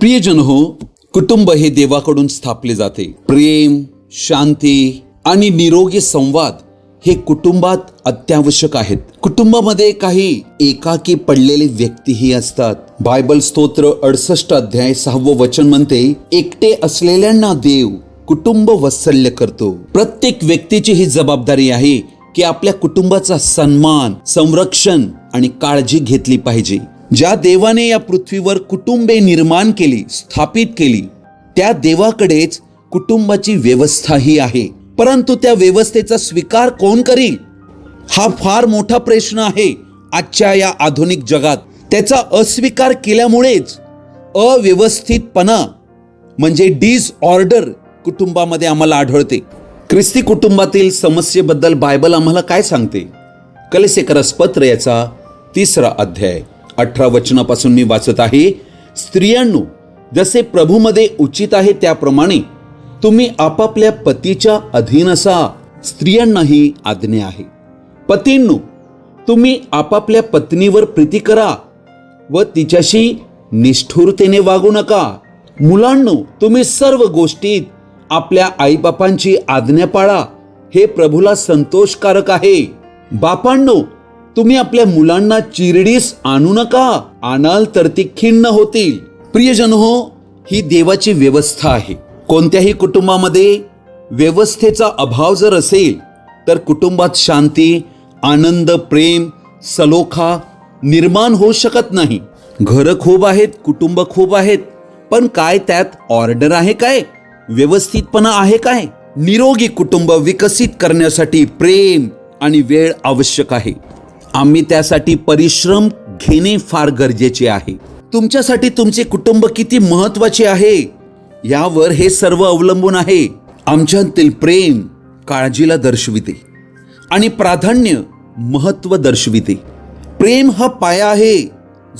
प्रियजन हो कुटुंब हे देवाकडून स्थापले जाते. प्रेम शांती आणि निरोगी संवाद हे कुटुंबात अत्यावश्यक आहेत. कुटुंबामध्ये काही एकाकी पडलेले व्यक्तीही असतात. बायबल स्तोत्र अडसष्ट अध्याय सहावं वचन म्हणते एकटे असलेल्यांना देव कुटुंब वत्सल्य करतो. प्रत्येक व्यक्तीची ही जबाबदारी आहे की आपल्या कुटुंबाचा सन्मान संरक्षण आणि काळजी घेतली पाहिजे. ज्या देवाने या पृथ्वीवर कुटुंबे निर्माण केली स्थापित केली त्या देवाकडेच कुटुंबाची व्यवस्थाही आहे. परंतु त्या व्यवस्थेचा स्वीकार कोण करील? हा फार मोठा प्रश्न आहे आजच्या या आधुनिक जगात. त्याचा अस्वीकार केल्यामुळेच अव्यवस्थितपणा म्हणजे डिसऑर्डर कुटुंबामध्ये आम्हाला आढळते. ख्रिस्ती कुटुंबातील समस्येबद्दल बायबल आम्हाला काय सांगते? कलेसेकरस पत्र याचा तिसरा अध्याय. अठरा वचनापासून मी वाचत आहे स्त्रियांनो जसे प्रभूमध्ये उचित आहे त्याप्रमाणे तुम्ही आपापल्या पतीच्या अधीन असा स्त्रियांनाही आज्ञा आहे. पतींनो तुम्ही आपापल्या पत्नीवर प्रीती करा व तिच्याशी निष्ठुरतेने वागू नका. मुलांनो तुम्ही सर्व गोष्टीत आपल्या आईबापांची आज्ञा पाळा. हे प्रभूला संतोषकारक आहे. बापांनो तुम्ही आपल्या मुलांना चिरडीस आणू नका. आणाल तर ती खिन्न होतील. प्रियजन हो ही देवाची व्यवस्था आहे. कोणत्याही कुटुंबामध्ये व्यवस्थेचा अभाव जर असेल तर कुटुंबात शांती आनंद प्रेम सलोखा निर्माण होऊ शकत नाही. घरं खूप आहेत कुटुंब खूप आहेत पण काय त्यात ऑर्डर आहे काय? व्यवस्थितपणा आहे काय? निरोगी कुटुंब विकसित करण्यासाठी प्रेम आणि वेळ आवश्यक आहे. आम्ही त्यासाठी परिश्रम घेणे फार गरजेचे आहे. तुमच्यासाठी तुमचे कुटुंब किती महत्त्वाचे आहे यावर हे सर्व अवलंबून आहे. आमच्यातील प्रेम काळजीला दर्शविते आणि प्राधान्य महत्त्व दर्शविते. प्रेम हा पाया आहे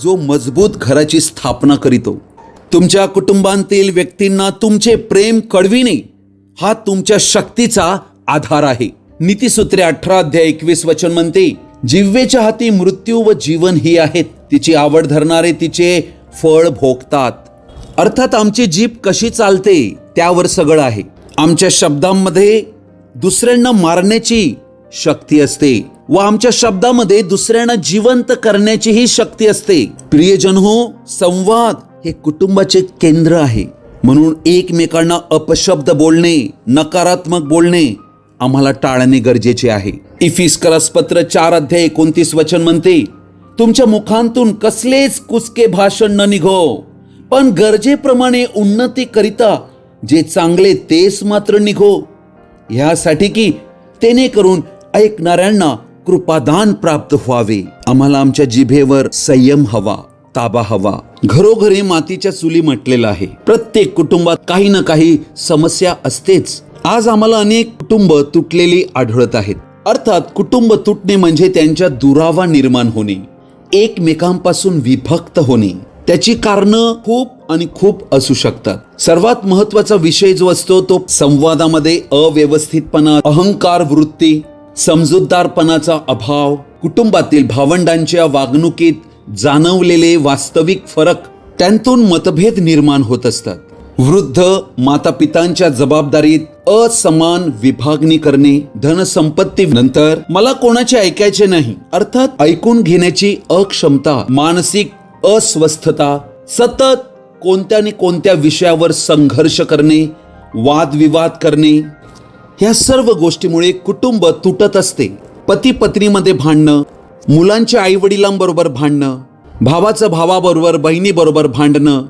जो मजबूत घराची स्थापना करीतो. तुमच्या कुटुंबांतील व्यक्तींना तुमचे प्रेम कळविणे हा तुमच्या शक्तीचा आधार आहे. नीतीसूत्रे अठरा अध्याय एकवीस वचन म्हणते जिव्वेच्या हाती मृत्यू व जीवन ही आहेत. तिची आवड धरणारे तिचे फळ भोगतात. अर्थात आमची जीभ कशी चालते त्यावर सगळं आहे. आमच्या शब्दांमध्ये दुसऱ्यांना मारण्याची शक्ती असते व आमच्या शब्दामध्ये दुसऱ्यांना जिवंत करण्याचीही शक्ती असते. प्रियजन हो संवाद हे कुटुंबाचे केंद्र आहे. म्हणून एकमेकांना अपशब्द बोलणे नकारात्मक बोलणे आम्हाला टाळणे गरजेचे आहे. इफिस्करस पत्र चार अध्याय एकोणतीस वचन म्हणते तुमच्या मुखांतून कसलेच कुसके भाषण न निघो पण गरजेप्रमाणे उन्नती करिता जे चांगले तेच मात्र निघो. ह्यासाठी की तेने करून ऐकणाऱ्यांना कृपादान प्राप्त व्हावे. आम्हाला आमच्या जिभेवर संयम हवा ताबा हवा. घरोघरी मातीच्या चुली म्हटलेलं आहे. प्रत्येक कुटुंबात काही ना काही समस्या असतेच. आज आम्हाला अनेक कुटुंब तुटलेली आढळत आहेत. अर्थात कुटुंब तुटणे म्हणजे त्यांच्या दुरावा निर्माण होणे एकमेकांपासून विभक्त होणे. त्याची कारणं खूप आणि खूप असू शकतात. सर्वात महत्त्वाचा विषय जो असतो तो संवादामध्ये अव्यवस्थितपणा अहंकार वृत्ती समजूतदारपणाचा अभाव कुटुंबातील भावंडांच्या वागणुकीत जाणवलेले वास्तविक फरक त्यांतून मतभेद निर्माण होत असतात. वृद्ध माता पितांच्या जबाबदारीत असमान विभागणी करणे धनसंपत्ती नंतर मला कोणाचे ऐकायचे नाही. अर्थात ऐकून घेण्याची अक्षमता मानसिक अस्वस्थता सतत कोणत्या न कोणत्या विषयावर संघर्ष करणे वादविवाद करणे ह्या सर्व गोष्टीमुळे कुटुंब तुटत असते. पती पत्नीमध्ये भांडणं मुलांच्या आई वडिलांबरोबर भांडणं भावाचं भावाबरोबर बहिणीबरोबर भांडणं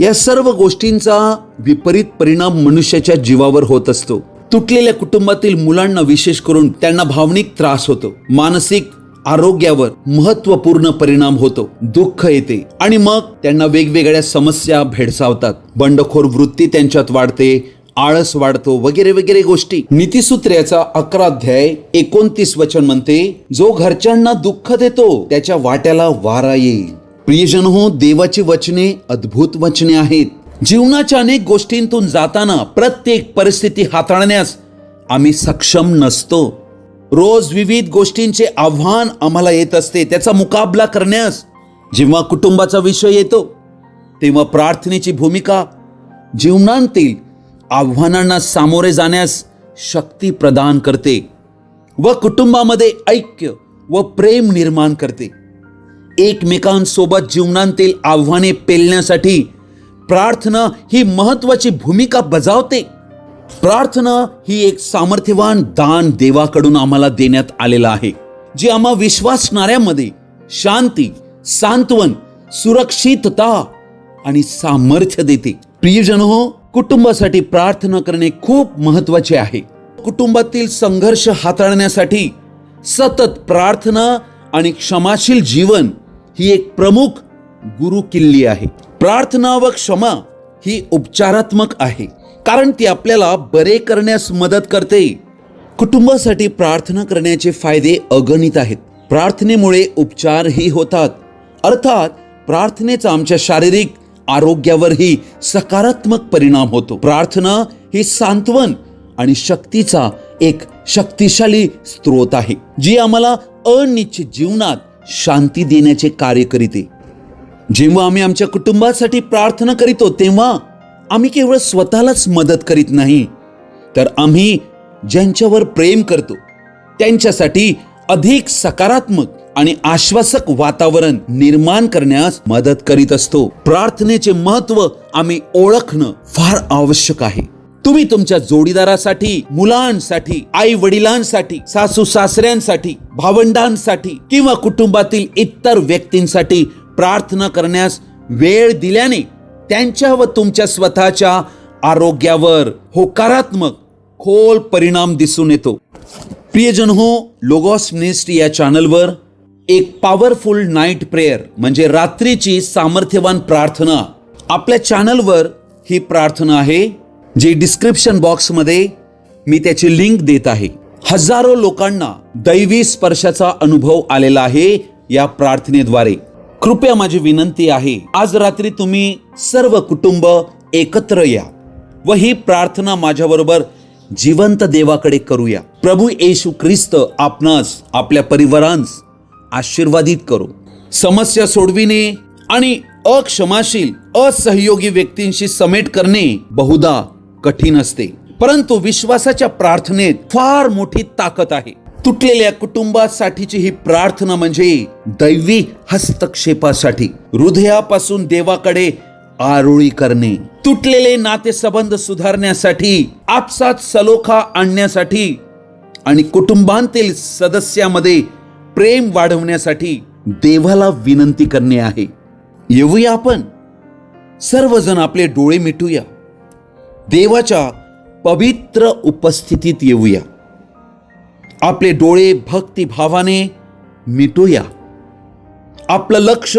या सर्व गोष्टींचा विपरीत परिणाम मनुष्याच्या जीवावर होत असतो. तुटलेल्या कुटुंबातील मुलांना विशेष करून त्यांना भावनिक त्रास होतो. मानसिक आरोग्यावर महत्त्वपूर्ण परिणाम होतो. दुःख येते आणि मग त्यांना वेगवेगळ्या समस्या भेडसावतात. बंडखोर वृत्ती त्यांच्यात वाढते आळस वाढतो वगैरे वगैरे गोष्टी. नीतिसूत्र्याचा अकरा अध्याय एकोणतीस वचन म्हणते जो घरच्यांना दुःख देतो त्याच्या वाट्याला वारा येईल. प्रियजन हो देवाची वचने अद्भुत वचने आहेत. जीवनाच्या अनेक गोष्टींतून जाताना प्रत्येक परिस्थिती हाताळण्यास आम्ही सक्षम नसतो. रोज विविध गोष्टींचे आव्हान आम्हाला येत असते. त्याचा मुकाबला करण्यास जेव्हा कुटुंबाचा विषय येतो तेव्हा प्रार्थनेची भूमिका जीवनांतील आव्हानांना सामोरे जाण्यास शक्ती प्रदान करते व कुटुंबामध्ये ऐक्य व प्रेम निर्माण करते. एकमेकांसोबत जीवनांतील आव्हाने पेलण्यासाठी प्रार्थना ही महत्वाची भूमिका बजावते. प्रार्थना ही एक सामर्थ्यवान दान देवाकडून आम्हाला देण्यात आलेलं आहे जे आम्हा विश्वासणाऱ्यामध्ये शांती सांत्वन सुरक्षितता आणि सामर्थ्य देते. प्रियजन हो कुटुंबासाठी प्रार्थना करणे खूप महत्त्वाचे आहे. कुटुंबातील संघर्ष हाताळण्यासाठी सतत प्रार्थना आणि क्षमाशील जीवन ही एक प्रमुख गुरु किल्ली आहे. प्रार्थना व क्षमा ही उपचारात्मक आहे. कारण ती आपल्याला बरे करण्यास मदत करते. कुटुंबासाठी प्रार्थना करण्याचे फायदे अगणित आहेत. प्रार्थनेमुळे उपचारही होतात. अर्थात प्रार्थनेचा आमच्या शारीरिक आरोग्यावरही सकारात्मक परिणाम होतो. प्रार्थना ही सांत्वन आणि शक्तीचा एक शक्तिशाली स्रोत आहे जी आम्हाला अनिश्चित जीवनात शांती देण्याचे कार्य करीते. जेव्हा आम्ही आमच्या कुटुंबासाठी प्रार्थना करीतो तेव्हा आम्ही केवळ स्वतःलाच मदत करीत नाही तर आम्ही ज्यांच्यावर प्रेम करतो त्यांच्यासाठी अधिक सकारात्मक आणि आश्वासक वातावरण निर्माण करण्यास मदत करीत असतो. प्रार्थनेचे महत्त्व आम्ही ओळखणं फार आवश्यक आहे. तुम्ही तुमच्या जोडीदारासाठी मुलांसाठी आई वडिलांसाठी सासू सासऱ्यांसाठी भावंडांसाठी किंवा कुटुंबातील इतर व्यक्तींसाठी प्रार्थना करण्यास वेळ दिल्याने त्यांच्या व तुमच्या स्वतःच्या आरोग्यावर होकारात्मक खोल परिणाम दिसून येतो. प्रियजन हो लोगॉस मिनिस्ट्री या चॅनलवर एक पॉवरफुल नाईट प्रेयर म्हणजे रात्रीची सामर्थ्यवान प्रार्थना आपल्या चॅनलवर ही प्रार्थना आहे. जे डिस्क्रिप्शन बॉक्समध्ये मी त्याची लिंक देत आहे. हजारो लोकांना दैवी स्पर्शाचा अनुभव आलेला आहे या प्रार्थनेद्वारे. कृपया माझी विनंती आहे आज रात्री तुम्ही सर्व कुटुंब एकत्र या व ही प्रार्थना माझ्याबरोबर जिवंत देवाकडे करूया. प्रभू येशू ख्रिस्त आपणास आपल्या परिवारांस आशीर्वादित करू. समस्या सोडविणे आणि अक्षमाशील असहयोगी व्यक्तींशी समेट करणे बहुधा कठीण असते. परंतु विश्वासाच्या प्रार्थनेत फार मोठी ताकद आहे. तुटलेल्या कुटुंबासाठीची ही प्रार्थना म्हणजे दैवी हस्तक्षेपासाठी हृदयापासून देवाकडे आरोळी करणे. तुटलेले नातेसंबंध सुधारण्यासाठी आपसात सलोखा आणण्यासाठी आणि कुटुंबांतील सदस्यामध्ये प्रेम वाढवण्यासाठी देवाला विनंती करणे आहे. येऊया आपण. सर्वजण आपले डोळे मिटूया. देवाच्या पवित्र उपस्थितीत येऊया. आपले डोळे भक्तिभावाने मिटूया. आपलं लक्ष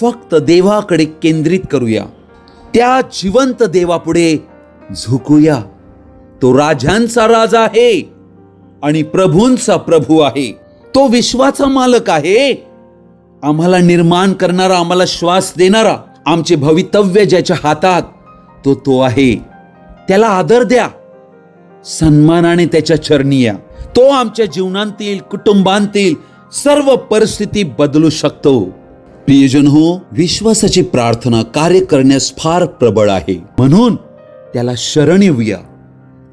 फक्त देवाकडे केंद्रित करूया. त्या जिवंत देवापुढे झुकूया. तो राजांचा राजा आहे आणि प्रभूंचा प्रभू आहे. तो विश्वाचा मालक आहे. आम्हाला निर्माण करणारा आम्हाला श्वास देणारा आमचे भवितव्य ज्याच्या हातात तो तो आहे. त्याला आदर द्या. सन्मानाने त्याच्या चरणी या. तो आमच्या जीवनांतील कुटुंबांतील सर्व परिस्थिती बदलू शकतो. प्रियजन हो विश्वासाची प्रार्थना कार्य करण्यास फार प्रबळ आहे. म्हणून त्याला शरण येऊया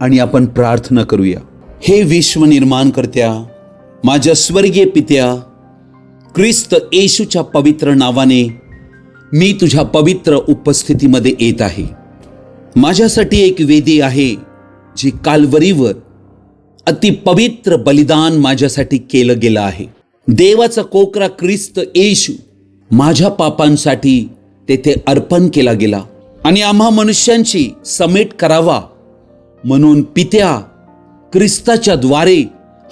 आणि आपण प्रार्थना करूया. हे विश्व निर्माण करत्या माझ्या स्वर्गीय पित्या ख्रिस्त येशूच्या पवित्र नावाने मी तुझ्या पवित्र उपस्थितीमध्ये येत आहे. माझ्यासाठी एक वेदी आहे जी कालवरीवर अति पवित्र बलिदान माझ्यासाठी केलं गेलं आहे. देवाचा कोकरा ख्रिस्त येशू माझ्या पापांसाठी तेथे अर्पण केला गेला आणि आम्हा मनुष्यांची समेट करावा म्हणून पित्या ख्रिस्ताच्या द्वारे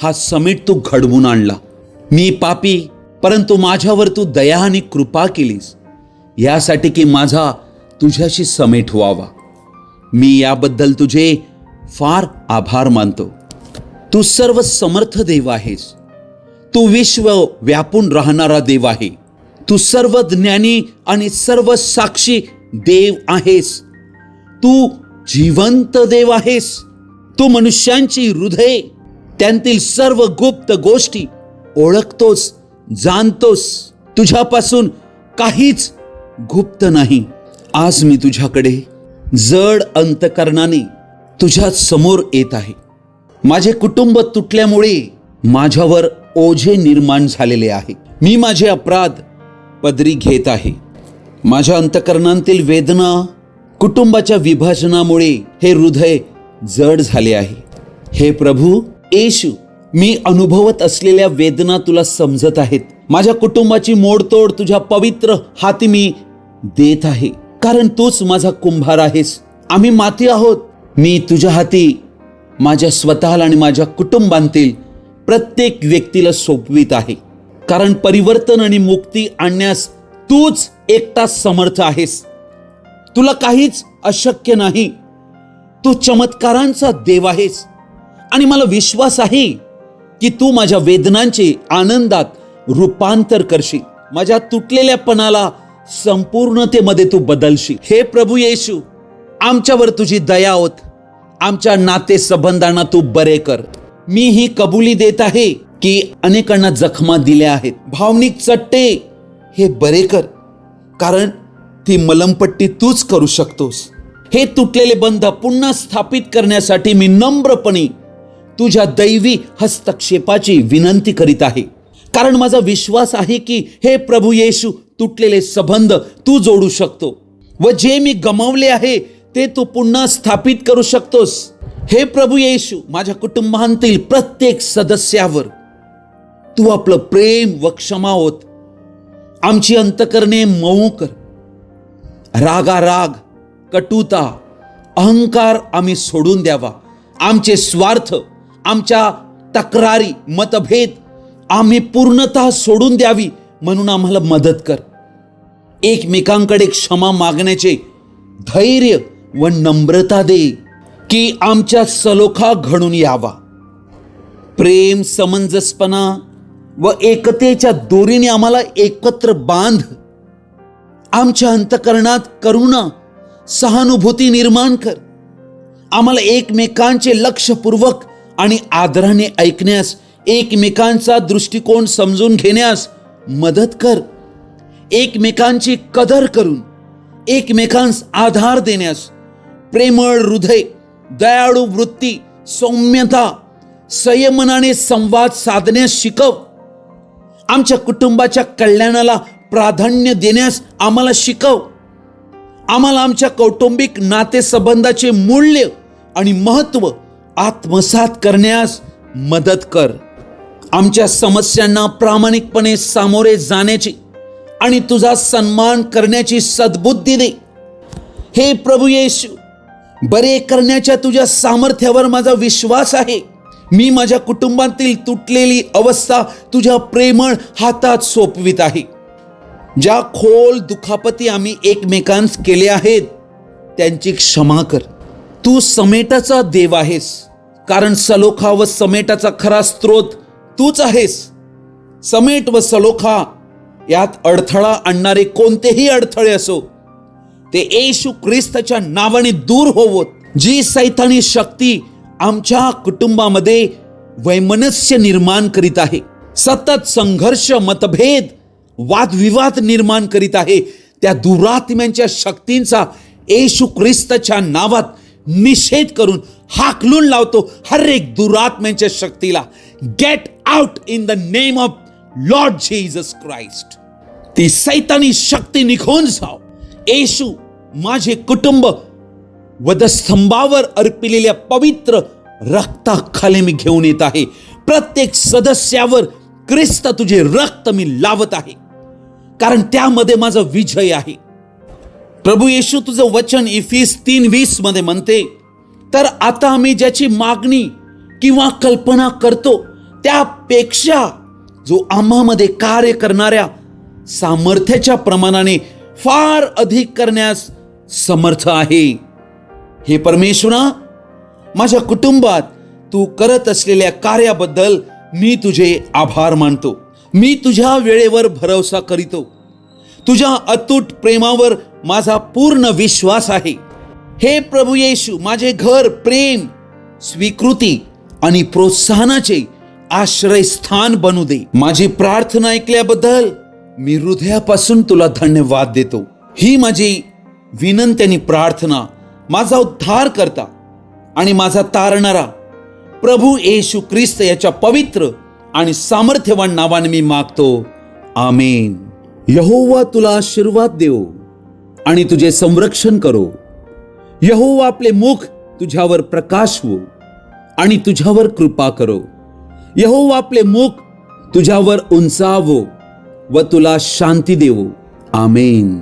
हा समेट तू घडवून आणला. मी पापी परंतु माझ्यावर तू दया आणि कृपा केलीस. यासाठी की माझा तुझ्याशी समेट व्हावा. मी याबद्दल तुझे फार आभार मानतो. तू सर्व समर्थ देव आहेस. तू विश्व व्यापून राहणारा देव आहे. तू सर्व ज्ञानी आणि सर्व साक्षी देव आहेस. तू जिवंत देव आहेस. तू मनुष्यांची हृदय त्यांतील सर्व गुप्त गोष्टी ओळखतोस जाणतोस. तुझ्यापासून काहीच गुप्त नाही. आज मी तुझ्याकडे जड अंतकरणाने तुझ्या समोर येत आहे. माझे कुटुंब तुटल्यामुळे माझ्यावर ओझे निर्माण झालेले आहे. मी माझे अपराध पदरी घेत आहे. माझ्या अंतकरणांतील वेदना कुटुंबाच्या विभाजनामुळे हे हृदय जड झाले आहे. हे प्रभू येशू मी अनुभवत असलेल्या वेदना तुला समजत आहेत. माझ्या कुटुंबाची मोडतोड तुझ्या पवित्र हाती मी देत आहे. कारण तूच माझा कुंभार आहेस. आम्ही माती आहोत. मी तुझ्या हाती माझ्या स्वतःला आणि माझ्या कुटुंबांतील प्रत्येक व्यक्तीला सोपवित आहे. कारण परिवर्तन आणि मुक्ती आणण्यास तूच एकटा समर्थ आहेस. तुला काहीच अशक्य नाही. तू चमत्कारांचा देव आहेस. आणि मला विश्वास आहे की तू माझ्या वेदनांचे आनंदात रूपांतर करशील. माझ्या तुटलेल्यापणाला संपूर्णतेमध्ये तू बदलशील. हे प्रभू येशू आमच्यावर तुझी दया होत आमच्या नाते संबंधांना तू बरे कर. मी ही कबुली देत आहे की अनेकांना जखमा दिल्या आहेत. भावनिक चट्टे हे बरे कर कारण ती मलमपट्टी तूच करू शकतोस. हे तुटलेले बंध पुन्हा स्थापित करण्यासाठी मी नम्रपणे तुझ्या दैवी हस्तक्षेपाची विनंती करीत आहे. कारण माझा विश्वास आहे की हे प्रभू येशू तुटलेले संबंध तू जोडू शकतो. व जे मी गमावले आहे ते तू पुन्हा स्थापित करू शकतोस. हे प्रभू येशू माझ्या कुटुंबांतील प्रत्येक सदस्यावर. तू आपलं प्रेम व क्षमा होत आमची अंतकरणे मऊ कर. रागा राग कटुता अहंकार आम्ही सोडून द्यावा. आमचे स्वार्थ आमच्या तक्रारी मतभेद आम्ही पूर्णतः सोडून द्यावी म्हणून आम्हाला मदत कर. एकमेकांकडे क्षमा मागण्याचे धैर्य व नम्रता दे की आमच्या सलोखा घडून यावा. प्रेम समंजसपणा व एकतेच्या दोरीने आम्हाला एकत्र बांध. आमच्या अंतकरणात करुणा सहानुभूती निर्माण कर. आम्हाला एकमेकांचे लक्षपूर्वक आणि आदराने ऐकण्यास एकमेकांचा दृष्टिकोन समजून घेण्यास मदत कर. एकमेकांची कदर करून एकमेकांस आधार देण्यास प्रेमळ हृदय दयाळू वृत्ती सौम्यता संयमनाने संवाद साधण्यास शिकव. आमच्या कुटुंबाच्या कल्याणाला प्राधान्य देण्यास आम्हाला शिकव. आम्हाला आमच्या कौटुंबिक नातेसंबंधाचे मूल्य आणि महत्त्व आत्मसात करण्यास मदत कर. आमच्या समस्यांना प्रामाणिकपणे सामोरे जाण्याची आणि तुझा सन्मान करण्याची सद्बुद्धी दे. हे प्रभू येशू बरे करण्याच्या तुझ्या सामर्थ्यावर माझा विश्वास आहे. मी माझ्या कुटुंबातील तुटलेली अवस्था तुझ्या प्रेमळ हातात सोपवित आहे. ज्या खोल दुखापती आम्ही एकमेकांस केले आहेत त्यांची क्षमा कर. तू समेटाचा देव आहेस. कारण सलोखा व समेटाचा खरा स्रोत तूच आहेस. समेट व सलोखा यात अडथळा आणणारे कोणतेही अडथळे असो ते येशू ख्रिस्ताच्या नावाने दूर होवत जी सैतानी शक्ती आमच्या कुटुंबामध्ये वैमनस्य निर्माण करीत आहे. सतत संघर्ष मतभेद वादविवाद निर्माण करीत आहे. त्या दुरात्म्यांच्या शक्तींचा येशू ख्रिस्ताच्या नावात निषेध करून हाकलून लावतो हर एक दुरात्म्यांच्या शक्तीला. Get out in the name of Lord Jesus Christ ती सैतानी शक्ती निघून जाव येशू माझे कुटुंब वधस्तंभावर अर्पिलेल्या पवित्र रक्ताखाली मी घेऊन येत आहे. प्रत्येक सदस्यावर ख्रिस्त तुझे रक्त मी लावत आहे. कारण त्यामध्ये माझा विजय आहे. प्रभू येशू तुझं वचन इफिस तीन वीसमध्ये म्हणते तर आता आम्ही ज्याची मागणी किंवा कल्पना करतो त्यापेक्षा जो आम्हामध्ये कार्य करणाऱ्या सामर्थ्याच्या प्रमाणाने फार अधिक करण्यास समर्थ आहे. हे परमेश्वरा माझ्या कुटुंबात तू करत असलेल्या कार्याबद्दल मी तुझे आभार मानतो. मी तुझ्या वेळेवर भरोसा करीतो. तुझ्या अतूट प्रेमावर माझा पूर्ण विश्वास आहे. हे प्रभू येशू माझे घर प्रेम स्वीकृती आणि प्रोत्साहनाचे आश्रयस्थान बनू दे. माझी प्रार्थना ऐकल्याबद्दल मी हृदयापासून तुला धन्यवाद देतो. ही माझी विनंत्यानी प्रार्थना माझा उद्धार करता आणि माझा तारणारा प्रभू येशू ख्रिस्त याच्या पवित्र आणि सामर्थ्यवान नावाने मी मागतो. आमेन. यहोवा तुला आशीर्वाद देव आणि तुझे संरक्षण करो. यहोवा आपले मुख तुझ्यावर प्रकाशवो आणि तुझ्यावर कृपा करो. यहोवा आपले मुख तुझ्यावर उंचावो व तुला शांती देवो आमेन